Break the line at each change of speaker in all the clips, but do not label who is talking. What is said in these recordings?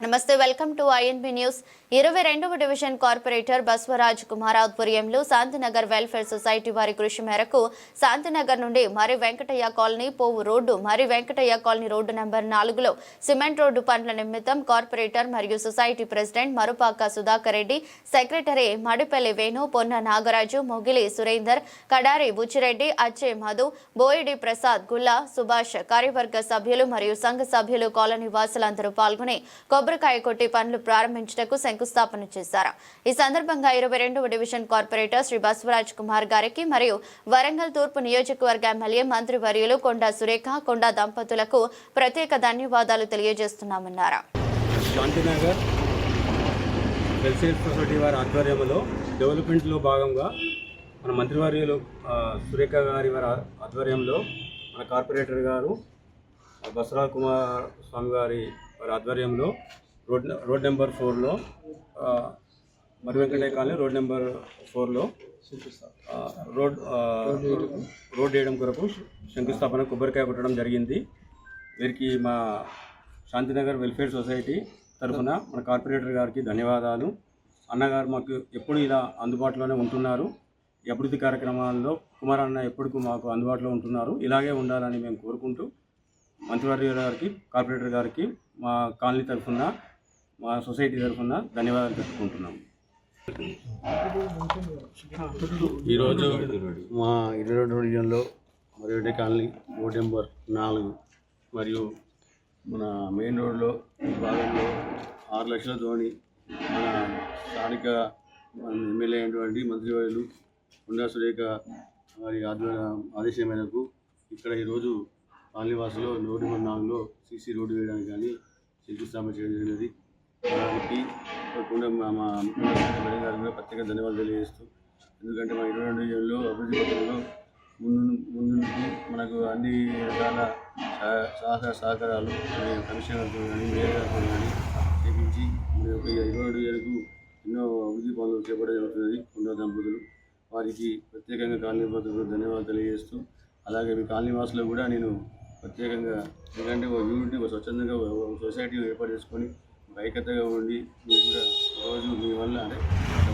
నమస్తే welcome to INB news ఇరవై రెండవ డివిజన్ కార్పొరేటర్ బస్వరాజ్ కుమార్ ఆధ్వర్యంలో శాంతినగర్ వెల్ఫేర్ సొసైటీ వారి కృషి మేరకు శాంతినగర్ నుండి మరి వెంకటయ్య కాలనీ పోవు రోడ్డు మరి వెంకటయ్య కాలనీ రోడ్డు నెంబర్ నాలుగులో సిమెంట్ రోడ్డు పనుల నిమిత్తం కార్పొరేటర్ మరియు society president Marupaka Sudhakar Reddy secretary Madipalli Venu Ponna Nagaraju Mogili Surender Kadari Buchi Reddy అచ్చే మధు బోయిడి ప్రసాద్ గుల్లా సుభాష్ కార్యవర్గ సభ్యులు మరియు సంఘ సభ్యులు కాలనీ వాసులందరూ పాల్గొని కొబ్బరికాయ కొట్టి పనులు ప్రారంభించటకు శంకుస్థాపన చేశారు. ఈ సందర్భంగా ఇరవై రెండవ డివిజన్ కార్పొరేటర్ శ్రీ బసవరాజ్ కుమార్ గారికి మరియు వరంగల్ తూర్పు నియోజకవర్గ ఎమ్మెల్యే మంత్రి వర్యులు కొండా సురేఖ కొండా దంపతులకు ప్రత్యేక ధన్యవాదాలు తెలియజేస్తున్నామన్నారు.
శాంతినగర్ వెల్ఫేర్ సొసైటీ వారి ఆధ్వర్యంలో డెవలప్మెంట్లో భాగంగా మన మంత్రివర్యులు సురేఖ గారి వారి ఆధ్వర్యంలో మన కార్పొరేటర్ గారు బసవరాజ్ కుమార్ స్వామి గారి వారి ఆధ్వర్యంలో రోడ్ రోడ్ నెంబర్ ఫోర్లో మరి వెంకటయ్య కాలనీ రోడ్ నెంబర్ ఫోర్లో రోడ్ రోడ్ వేయడం కొరకు శంకుస్థాపన కొబ్బరికాయ కొట్టడం జరిగింది. వీరికి మా శాంతినగర్ వెల్ఫేర్ సొసైటీ తరఫున మన కార్పొరేటర్ గారికి ధన్యవాదాలు. అన్నగారు మాకు ఎప్పుడు ఇలా అందుబాటులోనే ఉంటున్నారు. అభివృద్ధి కార్యక్రమాల్లో కుమార్ అన్న ఎప్పుడు మాకు అందుబాటులో ఉంటున్నారు. ఇలాగే ఉండాలని మేము కోరుకుంటూ మంత్రివర్య గారికి కార్పొరేటర్ గారికి మా కాలనీ తరఫున మా సొసైటీ తరఫున ధన్యవాదాలు తెలుపుకుంటున్నాము
ఈరోజు మా ఇరవై రెండు డివిజన్లో కాలనీ రోడ్ నెంబర్ నాలుగు మరియు మన మెయిన్ రోడ్లో భాగంలో ఆరు లక్షలతోని మన స్థానిక ఎమ్మెల్యే అయినటువంటి మంత్రివర్యులు కొండా సురేఖ వారి ఆధ్వర్య ఆదేశం మేరకు ఇక్కడ ఈరోజు కాలనీవాసులో రోడ్డు నెంబర్ నాలుగులో సీసీ రోడ్డు వేయడానికి కానీ శంకుస్థాపన చేయడం జరిగినది. దానికి తప్పకుండా మా మా కూడా ప్రత్యేక ధన్యవాదాలు తెలియజేస్తూ ఎందుకంటే మా ఇరవై రెండు ఏళ్ళలో అభివృద్ధి పథకంలో ముందు ముందు మనకు అన్ని రకాల సహకార సహకారాలు మరియు కమిషనర్తో కానీ మేయర్ కానీ చేపించి మన యొక్క ఇరవై రెండు ఏళ్ళకు ఎన్నో అభివృద్ధి పనులు చేపట్టడం జరుగుతున్నది కొండ దంపతులు. వారికి ప్రత్యేకంగా కాలనీ పద్ధతులు ధన్యవాదాలు తెలియజేస్తూ అలాగే మీ కాలనీ వాసులు కూడా నేను ప్రత్యేకంగా ఎందుకంటే ఒక యూనిటీ ఒక స్వచ్ఛందంగా ఒక సొసైటీ ఏర్పాటు చేసుకొని ఐక్యతగా ఉండి మీరు కూడా రోజు మీ వల్ల అంటే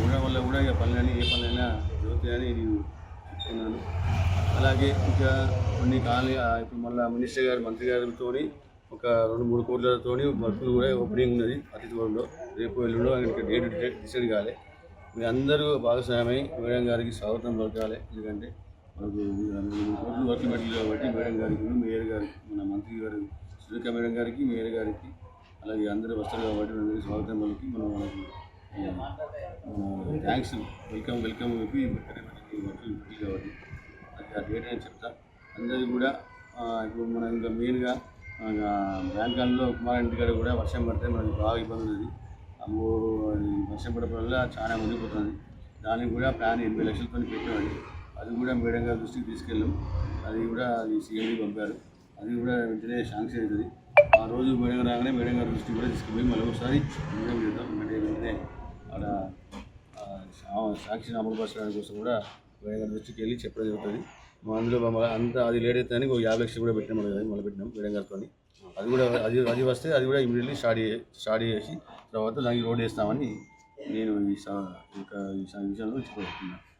ఉండడం వల్ల కూడా ఇక పనులని ఏ పనులైనా జరుగుతాయని నేను చెప్తున్నాను. అలాగే ఇంకా కొన్ని కాలనీ ఇప్పుడు మళ్ళీ మినిస్టర్ గారు మంత్రి గారితో ఒక రెండు మూడు కోట్లతో వర్కులు కూడా ఓపెనింగ్ ఉన్నది అతిథి త్వరలో రేపు ఎల్లుండో ఇంకా డేట్ డిసైడ్ కాలే. మీ అందరూ భాగస్వామ్యమై మేడం గారికి స్వాగతం పలకాలి. ఎందుకంటే మనకు మూడు వర్క్ కాబట్టి మేడం గారికి మేయర్ గారికి మన మంత్రి గారు సురేఖ మేడం గారికి మేయర్ గారికి అలాగే అందరూ వస్తారు కాబట్టి అందరికీ స్వాగతం వాళ్ళకి మనం మనకి థ్యాంక్స్ వెల్కమ్ వెల్కమ్ చెప్పి మనకి కాబట్టి. అది ఆ డేట్ అని చెప్తా. అందరికీ కూడా ఇప్పుడు మనం ఇంకా మెయిన్గా బ్యాంకాల్లో కుమార్ ఇంటి కాడ కూడా వర్షం పడితే మనకి బాగా ఇబ్బంది ఉంది. అమ్మో వర్షం పడడం వల్ల చాలా మునిగిపోతుంది దానికి కూడా ప్లాన్ ఎనభై లక్షలతో పెట్టేవాడి అది కూడా మేడం గారి దృష్టికి తీసుకెళ్ళాం. అది కూడా అది సీఎండీ పంపారు. అది కూడా వెంటనే శాంక్షన్ అవుతుంది. ఆ రోజు మేడం రాగానే మేడం గారి దృష్టికి కూడా తీసుకుపోయి మళ్ళీ ఒకసారి మేడం చేద్దాం వెంటనే వెంటనే అక్కడ సాక్షిని అమలుపరచడానికి కోసం కూడా మేడం గారి దృష్టికి వెళ్ళి చెప్పడం జరుగుతుంది. అందులో మా- అంత అది లేట్ అవుతుందని ఒక యాభై లక్షలు కూడా పెట్టినాం మళ్ళీ మళ్ళీ పెట్టినాం మేడం గారితో అది కూడా అది అది వస్తే అది కూడా ఇమీడియట్లీ స్టార్ట్ స్టార్ట్ చేసి తర్వాత దానికి రోడ్ వేస్తామని నేను ఈ ఇంకా ఈ విషయంలో చెప్పబోతున్నాను.